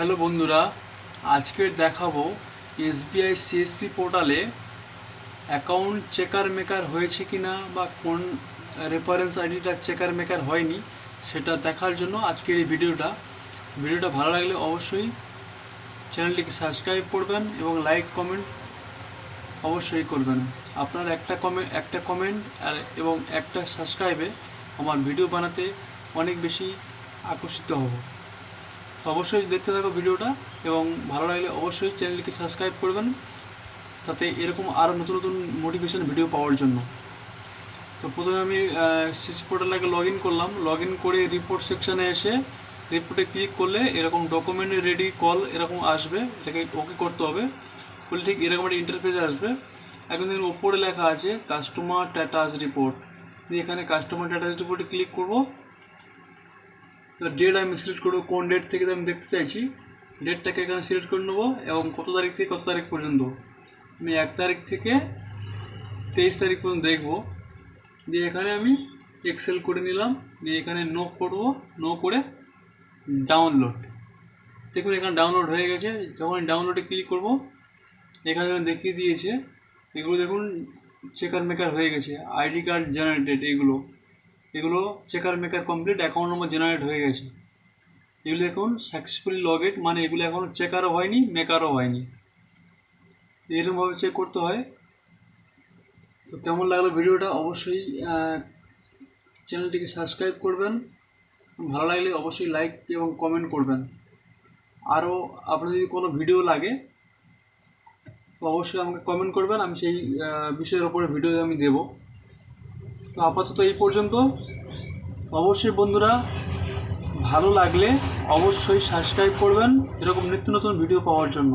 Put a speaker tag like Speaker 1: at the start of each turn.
Speaker 1: Hello বন্ধুরা আজকের দেখাবো এসবিআই সিএসপি পোর্টালে অ্যাকাউন্ট চেকার মেকার হয়েছে কিনা বা কোন রেফারেন্স আইডিটা চেকার মেকার হয়নি সেটা দেখার জন্য আজকের এই ভিডিওটা। ভিডিওটা ভালো লাগলে অবশ্যই চ্যানেলটিকে সাবস্ক্রাইব করবেন এবং লাইক, কমেন্ট অবশ্যই করবেন। আপনার একটা কমেন্ট একটা কমেন্ট আর এবং একটা সাবস্ক্রাইবে আমার ভিডিও বানাতে অনেক বেশি আকর্ষিত হব। তো অবশ্যই দেখতে থাকো ভিডিওটা এবং ভালো লাগলে অবশ্যই চ্যানেলটিকে সাবস্ক্রাইব করবেন, তাতে এরকম আরও নতুন নতুন মোটিভেশন ভিডিও পাওয়ার জন্য। তো প্রথমে আমি সিসি পোর্টালটাকে লগ ইন করলাম। লগ ইন করে রিপোর্ট সেকশানে এসে রিপোর্টে ক্লিক করলে এরকম ডকুমেন্ট রেডি কল এরকম আসবে। এটাকে ওকে করতে হবে। করলে ঠিক এরকম একটা ইন্টারফেস আসবে। এখন দেখুন ওপরে লেখা আছে কাস্টমার স্ট্যাটাস রিপোর্ট দিয়ে এখানে কাস্টমার স্ট্যাটাস রিপোর্টে ক্লিক করব। ডেট আমি সিলেক্ট করব কোন ডেট থেকে আমি দেখতে চাইছি। ডেটটাকে এখানে সিলেক্ট করে নেব এবং কত তারিখ থেকে কত তারিখ পর্যন্ত। আমি এক তারিখ থেকে তেইশ তারিখ পর্যন্ত দেখব। দিয়ে এখানে আমি এক্সেল করে নিলাম। দিয়ে এখানে নো করব। নো করে ডাউনলোড দেখুন এখানে ডাউনলোড হয়ে গেছে। যখন ডাউনলোডে ক্লিক করব, এখানে দেখিয়ে দিয়েছে। এগুলো দেখুন চেকার মেকার হয়ে গেছে। আইডি কার্ড জেনারেটেড এগুলো। এগুলো checker maker complete account number generate হয়ে গেছে। এগুলো এখন সাকসেসফুলি লগেড মানে এগুলো এখন চেকারও হয়নি মেকারও হয়নি। এরকমভাবে চেক করতে হয়। তো কেমন লাগল ভিডিওটা? অবশ্যই চ্যানেলটিকে সাবস্ক্রাইব করবেন। ভালো লাগলে অবশ্যই লাইক এবং কমেন্ট করবেন। আরও আপনার যদি কোনো ভিডিও লাগে, তো অবশ্যই আমাকে কমেন্ট করবেন। আমি সেই বিষয়ের ওপরে ভিডিও আমি দেবো। তো আপাতত এই পর্যন্ত। অবশ্যই বন্ধুরা, ভালো লাগলে অবশ্যই সাবস্ক্রাইব করবেন এরকম নিত্য নতুন ভিডিও পাওয়ার জন্য।